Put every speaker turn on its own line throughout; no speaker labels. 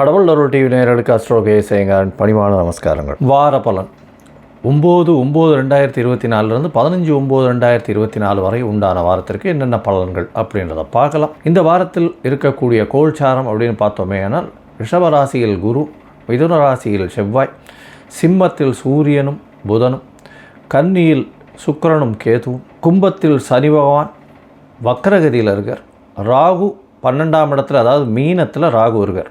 கடவுள் அருள் டிவி நேரலுக்கு அஸ்ட்ரோகே கேசேங்கரன் பணிவான நமஸ்காரங்கள். வார பலன். ஒம்பது ஒம்பது ரெண்டாயிரத்தி இருபத்தி நாலுலேருந்து பதினஞ்சு ஒம்பது ரெண்டாயிரத்தி இருபத்தி நாலு வரை உண்டான வாரத்திற்கு என்னென்ன பலன்கள் அப்படின்றத பார்க்கலாம். இந்த வாரத்தில் இருக்கக்கூடிய கோல்சாரம் அப்படின்னு பார்த்தோமே ஆனால் ரிஷபராசியில் குரு மிதுன ராசியில் செவ்வாய் சிம்மத்தில் சூரியனும் புதனும் கன்னியில் சுக்கரனும் கேதுவும் கும்பத்தில் சனி பகவான் வக்கரகதியில் இருக்கார். ராகு பன்னெண்டாம் இடத்துல அதாவது மீனத்தில் ராகு இருக்கார்.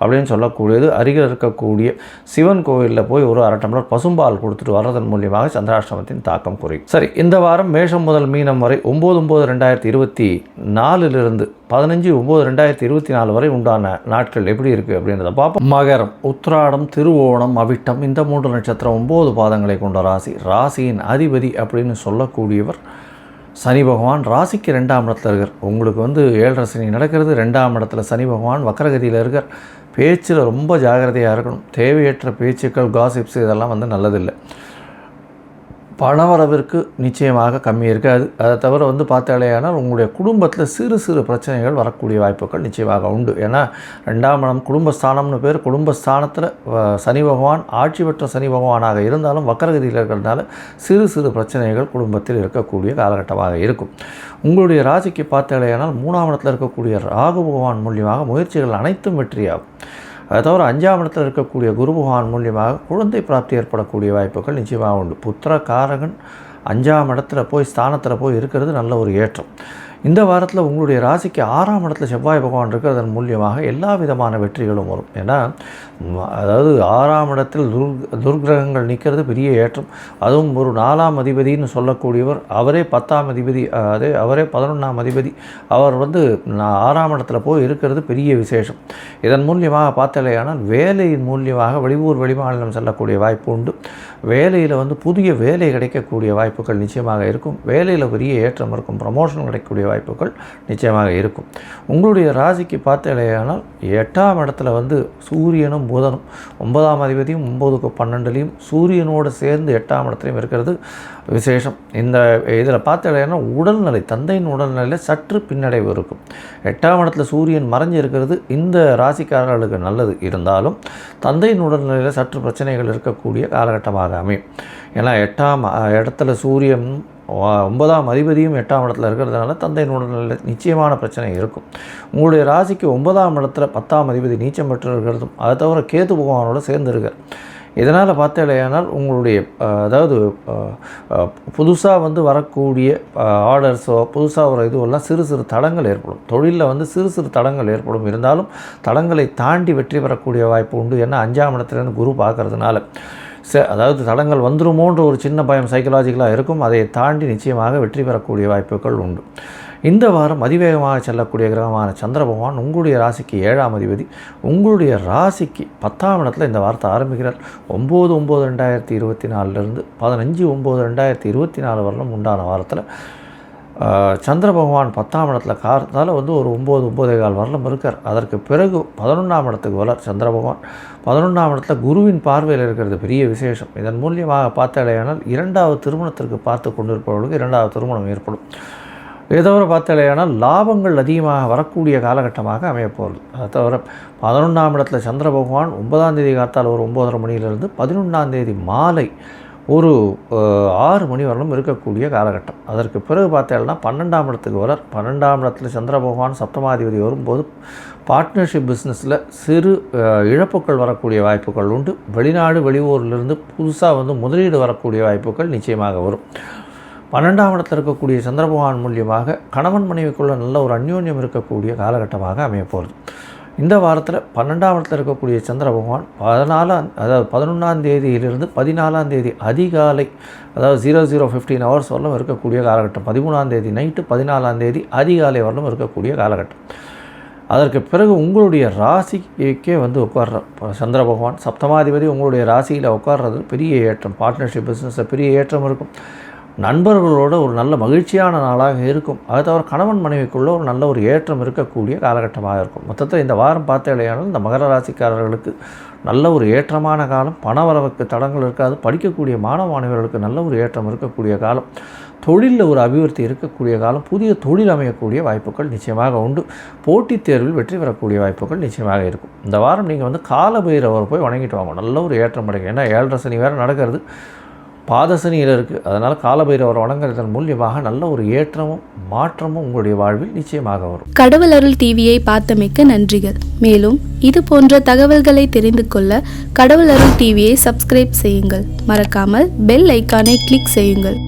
அப்படின்னு சொல்லக்கூடியது. அருகில் இருக்கக்கூடிய சிவன் கோவிலில் போய் ஒரு அரை டம்ளர் பசும்பால் கொடுத்துட்டு வர்றதன் மூலியமாக சந்திராஷ்டமத்தின் தாக்கம் குறையும். சரி இந்த வாரம் மேஷம் முதல் மீனம் வரை ஒம்பது ஒம்பது ரெண்டாயிரத்தி இருபத்தி நாலுலிருந்து பதினஞ்சு ஒம்பது ரெண்டாயிரத்தி இருபத்தி நாலு வரை உண்டான நாட்கள் எப்படி இருக்குது அப்படின்றத பார்ப்போம். மகரம் உத்ராடம் திருவோணம் அவிட்டம் இந்த மூன்று நட்சத்திரம் ஒம்பது பாதங்களை கொண்ட ராசி. ராசியின் அதிபதி அப்படின்னு சொல்லக்கூடியவர் சனி பகவான் ராசிக்கு ரெண்டாம் இடத்துல இருக்கார். உங்களுக்கு வந்து ஏழரை சனி நடக்கிறது ரெண்டாம் இடத்துல சனி பகவான் வக்கரகதியில் இருக்கார். பேச்சில் ரொம்ப ஜாக்கிரதையாக இருக்கணும். தேவையற்ற பேச்சுக்கள் காசிப்ஸ் இதெல்லாம் வந்து நல்லதில்லை. பணவரவிற்கு நிச்சயமாக கம்மி இருக்காது அதை தவிர வந்து பார்த்தாலேயானால் உங்களுடைய குடும்பத்தில் சிறு சிறு பிரச்சனைகள் வரக்கூடிய வாய்ப்புகள் நிச்சயமாக உண்டு. ஏன்னா ரெண்டாம் இடம் குடும்பஸ்தானம்னு பேர் குடும்பஸ்தானத்தில் சனி பகவான் ஆட்சி பெற்ற சனி பகவானாக இருந்தாலும் வக்கரகதியில் இருக்கிறதுனால சிறு சிறு பிரச்சனைகள் குடும்பத்தில் இருக்கக்கூடிய காலகட்டமாக இருக்கும். உங்களுடைய ராசிக்கு பார்த்தாலேயானால் மூணாம் இடத்தில் இருக்கக்கூடிய ராகு பகவான் மூலியமாக முயற்சிகள் அனைத்தும் வெற்றியாகும். அதை தவிர அஞ்சாம் இடத்தில் இருக்கக்கூடிய குரு பகவான் மூலியமாக குழந்தை பிராப்தி ஏற்படக்கூடிய வாய்ப்புகள் நிச்சயமாக உண்டு. புத்திர காரகன் அஞ்சாம் இடத்துல போய் ஸ்தானத்தில் போய் இருக்கிறது நல்ல ஒரு ஏற்றம். இந்த வாரத்தில் உங்களுடைய ராசிக்கு ஆறாம் இடத்துல செவ்வாய் பகவான் இருக்கிறதன் மூலியமாக எல்லா விதமான வெற்றிகளும் வரும். ஏன்னா அதாவது ஆறாம் இடத்தில் துர் துர்கிரகங்கள் நிற்கிறது பெரிய ஏற்றம். அதுவும் ஒரு நாலாம் அதிபதின்னு சொல்லக்கூடியவர் அவரே பத்தாம் அதிபதி அதே அவரே பதினொன்றாம் அதிபதி அவர் வந்து நான் ஆறாம் இடத்துல போய் இருக்கிறது பெரிய விசேஷம். இதன் மூலியமாக பார்த்தலையானால் வேலையின் மூலியமாக வெளியூர் வெளிமாநிலம் செல்லக்கூடிய வாய்ப்பு உண்டு. வேலையில் வந்து புதிய வேலை கிடைக்கக்கூடிய வாய்ப்புகள் நிச்சயமாக இருக்கும். வேலையில் பெரிய ஏற்றம் இருக்கும். ப்ரமோஷன் கிடைக்கக்கூடிய வாய்ப்புகள் நிச்சயமாக இருக்கும். உங்களுடைய ராசிக்கு பார்த்தலையானால் எட்டாம் இடத்துல வந்து சூரியனும் புதனும் ஒன்பதாம் அதிபதியும் ஒம்போதுக்கு பன்னெண்டுலேயும் சூரியனோடு சேர்ந்து எட்டாம் இடத்துலையும் இருக்கிறது விசேஷம். இந்த இதில் பார்த்தலையானா உடல்நிலை தந்தையின் உடல்நிலையில் சற்று பின்னடைவு இருக்கும். எட்டாம் இடத்துல சூரியன் மறைஞ்சு இருக்கிறது. இந்த ராசிக்காரர்களுக்கு நல்லது. இருந்தாலும் தந்தையின் உடல்நிலையில் சற்று பிரச்சனைகள் இருக்கக்கூடிய காலகட்டமாக அமையும். ஏன்னா எட்டாம் இடத்துல சூரியன் ஒன்பதாம் அதிபதியும் எட்டாம் இடத்துல இருக்கிறதுனால தந்தையின் நிச்சயமான பிரச்சனை இருக்கும். உங்களுடைய ராசிக்கு ஒன்பதாம் இடத்துல பத்தாம் அதிபதி நீச்சம் பெற்று இருக்கிறதும் அதை தவிர கேது பகவானோட சேர்ந்துருக்க இதனால் பார்த்தாலேயானால் உங்களுடைய அதாவது புதுசாக வந்து வரக்கூடிய ஆர்டர்ஸோ புதுசாக வர இதுவெல்லாம் சிறு சிறு தடங்கள் ஏற்படும். தொழிலில் வந்து சிறு சிறு தடங்கள் ஏற்படும். இருந்தாலும் தடங்களை தாண்டி வெற்றி பெறக்கூடிய வாய்ப்பு உண்டு. ஏன்னா அஞ்சாம் இடத்துலேருந்து குரு பார்க்கறதுனால. ச அதாவது தடங்கள் வந்துருமோன்ற ஒரு சின்ன பயம் சைக்கலாஜிக்கலாக இருக்கும். அதை தாண்டி நிச்சயமாக வெற்றி பெறக்கூடிய வாய்ப்புகள் உண்டு. இந்த வாரம் அதிவேகமாக செல்லக்கூடிய கிரகமான சந்திர பகவான் உங்களுடைய ராசிக்கு ஏழாம் அதிபதி உங்களுடைய ராசிக்கு பத்தாம் இடத்துல இந்த வாரத்தை ஆரம்பிக்கிறார். ஒம்பது ஒம்பது ரெண்டாயிரத்தி இருபத்தி நாலுலேருந்து பதினஞ்சு ஒம்பது ரெண்டாயிரத்தி இருபத்தி நாலு வரலும் உண்டான வாரத்தில் சந்திர பகவான் பத்தாம் இடத்துல காரத்தால் வந்து ஒரு ஒம்பது ஒம்பதே கால் வரலும் இருக்கார். அதற்கு பிறகு பதினொன்றாம் இடத்துக்கு வரார் சந்திர பகவான். பதினொன்றாம் இடத்துல குருவின் பார்வையில் இருக்கிறது பெரிய விசேஷம். இதன் மூலியமாக பார்த்தாலேயானால் இரண்டாவது திருமணத்திற்கு பார்த்து கொண்டிருப்பவர்களுக்கு இரண்டாவது திருமணம் ஏற்படும். இதை தவிர பார்த்தாலேயானால் லாபங்கள் அதிகமாக வரக்கூடிய காலகட்டமாக அமையப்போகிறது. அதை தவிர பதினொன்றாம் இடத்துல சந்திர பகவான் ஒன்பதாம் தேதி காத்தால் ஒரு ஒம்பதரை மணியிலிருந்து பதினொன்றாம் தேதி மாலை ஒரு ஆறு மணி வரலும் இருக்கக்கூடிய காலகட்டம். அதற்கு பிறகு பார்த்தேன்னா பன்னெண்டாம் இடத்துக்கு வரார் பன்னெண்டாம் இடத்துல சந்திர பகவான் சப்தமாதிபதி வரும்போது பார்ட்னர்ஷிப் பிஸ்னஸில் சிறு இழப்புகள் வரக்கூடிய வாய்ப்புகள் உண்டு. வெளிநாடு வெளியூர்லேருந்து புதுசாக வந்து முதலீடு வரக்கூடிய வாய்ப்புகள் நிச்சயமாக வரும். பன்னெண்டாம் இடத்தில் இருக்கக்கூடிய சந்திரபகவான் மூலியமாக கணவன் மனைவிக்குள்ள நல்ல ஒரு அந்யோன்யம் இருக்கக்கூடிய காலகட்டமாக அமையப்போகிறது இந்த வாரத்தில் பன்னெண்டாம் இடத்துல இருக்கக்கூடிய சந்திர பகவான் பதினாலாம் அதாவது பதினொன்றாம் தேதியிலிருந்து பதினாலாம் தேதி அதிகாலை அதாவது ஜீரோ ஜீரோ ஃபிஃப்டீன் ஹவர்ஸ் வரலும் இருக்கக்கூடிய காலகட்டம். பதிமூணாம் தேதி நைட்டு பதினாலாம் தேதி அதிகாலை வரலும் இருக்கக்கூடிய காலகட்டம். அதற்கு பிறகு உங்களுடைய ராசிக்கே வந்து உட்கார்ற சந்திர பகவான் சப்தமாதிபதி உங்களுடைய ராசியில் உட்கார்றது பெரிய ஏற்றம். பார்ட்னர்ஷிப் பிஸ்னஸில் பெரிய ஏற்றம் இருக்கும். நண்பர்களோட ஒரு நல்ல மகிழ்ச்சியான நாளாக இருக்கும். அதை தவிர கணவன் மனைவிக்குள்ளே ஒரு நல்ல ஒரு ஏற்றம் இருக்கக்கூடிய காலகட்டமாக இருக்கும். மொத்தத்தில் இந்த வாரம் பார்த்தேலையானால் இந்த மகர ராசிக்காரர்களுக்கு நல்ல ஒரு ஏற்றமான காலம். பணவரவுக்கு தடங்கள் இருக்காது. படிக்கக்கூடிய மாணவ மாணவர்களுக்கு நல்ல ஒரு ஏற்றம் இருக்கக்கூடிய காலம். தொழிலில் ஒரு அபிவிருத்தி இருக்கக்கூடிய காலம். புதிய தொழில் அமையக்கூடிய வாய்ப்புகள் நிச்சயமாக உண்டு. போட்டித் தேர்வில் வெற்றி பெறக்கூடிய வாய்ப்புகள் நிச்சயமாக இருக்கும். இந்த வாரம் நீங்கள் வந்து காலபைரவர் போய் வணங்கிட்டு வாங்க. நல்ல ஒரு ஏற்றம் அடைங்க. ஏன்னா ஏழரை சனி வேறு நடக்கிறது. பாதசனியில் இருக்குது அதனால் காலபைரவர் வணங்குறதன் மூலியமாக நல்ல ஒரு ஏற்றமும் மாற்றமும் உங்களுடைய வாழ்வில் நிச்சயமாக வரும்.
கடவுள் அருள் டிவியை பார்த்தமைக்க நன்றிகள். மேலும் இது போன்ற தகவல்களை தெரிந்து கொள்ள கடவுள் அருள் டிவியை சப்ஸ்கிரைப் செய்யுங்கள். மறக்காமல் பெல் ஐக்கானை கிளிக் செய்யுங்கள்.